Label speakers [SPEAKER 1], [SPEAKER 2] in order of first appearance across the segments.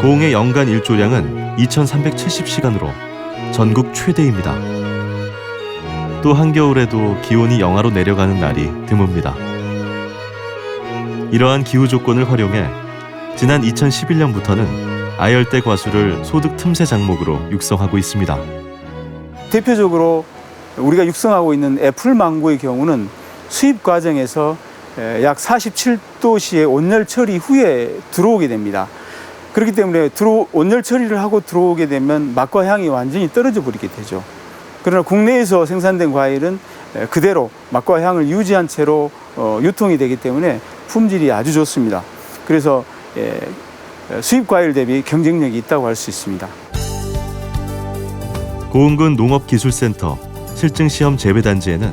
[SPEAKER 1] 고흥의 연간 일조량은 2,370시간으로 전국 최대입니다. 또 한겨울에도 기온이 영하로 내려가는 날이 드뭅니다. 이러한 기후 조건을 활용해 지난 2011년부터는 아열대 과수를 소득 틈새 장목으로 육성하고 있습니다.
[SPEAKER 2] 대표적으로 우리가 육성하고 있는 애플 망고의 경우는 수입 과정에서 에, 약 47도씨의 온열 처리 후에 들어오게 됩니다. 그렇기 때문에 들어, 온열 처리를 하고 들어오게 되면 맛과 향이 완전히 떨어져 버리게 되죠. 그러나 국내에서 생산된 과일은 에, 그대로 맛과 향을 유지한 채로 어, 유통이 되기 때문에 품질이 아주 좋습니다. 그래서 에, 수입 과일 대비 경쟁력이 있다고 할 수 있습니다.
[SPEAKER 1] 고흥군 농업기술센터 실증시험 재배단지에는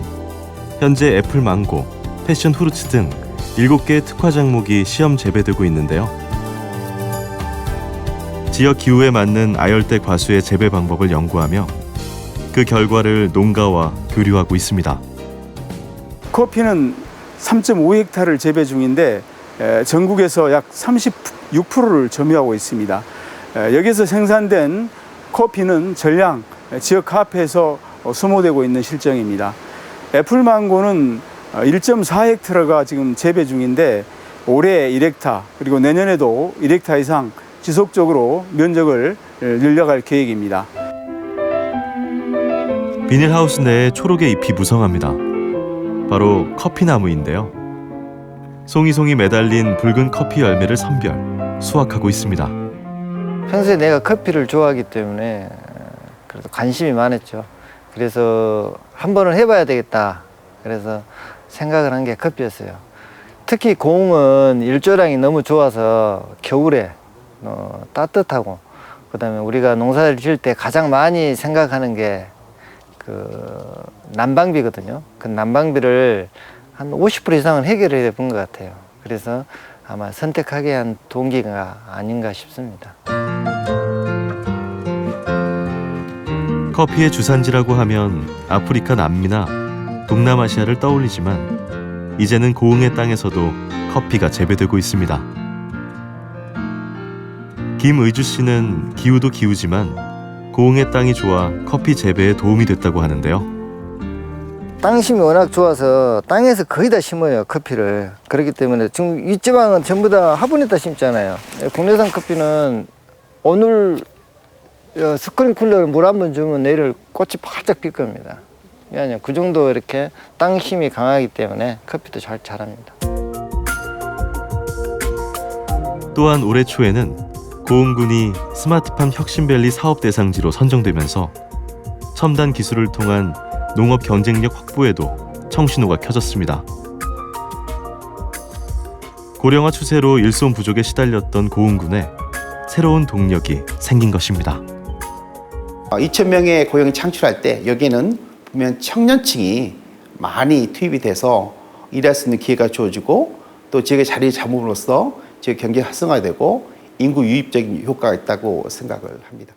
[SPEAKER 1] 현재 애플 망고, 패션 후르츠 등 7개의 특화 작목이 시험 재배되고 있는데요. 지역 기후에 맞는 아열대 과수의 재배 방법을 연구하며 그 결과를 농가와 교류하고 있습니다.
[SPEAKER 2] 커피는 3.5헥타를 재배 중인데 에, 전국에서 약 36%를 점유하고 있습니다. 에, 여기서 생산된 커피는 전량 지역 카페에서 어, 소모되고 있는 실정입니다. 애플망고는 1.4헥타가 지금 재배 중인데 올해 1헥타 그리고 내년에도 1헥타 이상 지속적으로 면적을 에, 늘려갈 계획입니다.
[SPEAKER 1] 비닐하우스 내에 초록의 잎이 무성합니다. 바로 커피나무인데요. 송이송이 매달린 붉은 커피 열매를 선별, 수확하고 있습니다.
[SPEAKER 3] 평소에 내가 커피를 좋아하기 때문에 그래도 관심이 많았죠. 그래서 한 번은 해봐야 되겠다. 그래서 생각을 한 게 커피였어요. 특히 고흥은 일조량이 너무 좋아서 겨울에 어, 따뜻하고 그다음에 우리가 농사를 지을 때 가장 많이 생각하는 게 그 난방비거든요. 그 난방비를 한 50% 이상은 해결해 본것 같아요. 그래서 아마 선택하게 한 동기가 아닌가 싶습니다.
[SPEAKER 1] 커피의 주산지라고 하면 아프리카 남미나 동남아시아를 떠올리지만 이제는 고흥의 땅에서도 커피가 재배되고 있습니다. 김의주 씨는 기후도 기후지만 고흥의 땅이 좋아 커피 재배에 도움이 됐다고 하는데요.
[SPEAKER 3] 땅심이 워낙 좋아서 땅에서 거의 다 심어요 커피를. 그렇기 때문에 지금 이 지방은 전부 다 화분에다 심잖아요. 국내산 커피는 오늘 어, 스크린쿨러를 물 한 번 주면 내일 꽃이 바짝 필 겁니다. 왜냐하면 그 정도 이렇게 땅심이 강하기 때문에 커피도 잘 자랍니다.
[SPEAKER 1] 또한 올해 초에는 고흥군이 스마트팜 혁신밸리 사업 대상지로 선정되면서 첨단 기술을 통한 농업 경쟁력 확보에도 청신호가 켜졌습니다. 고령화 추세로 일손 부족에 시달렸던 고흥군에 새로운 동력이 생긴 것입니다.
[SPEAKER 4] 2,000명의 어, 고용이 창출할 때 여기에는 보면 청년층이 많이 투입이 돼서 일할 수 있는 기회가 주어지고 또 지역의 자리 잡음으로써 지역 경기 활성화되고 인구 유입적인 효과가 있다고 생각을 합니다.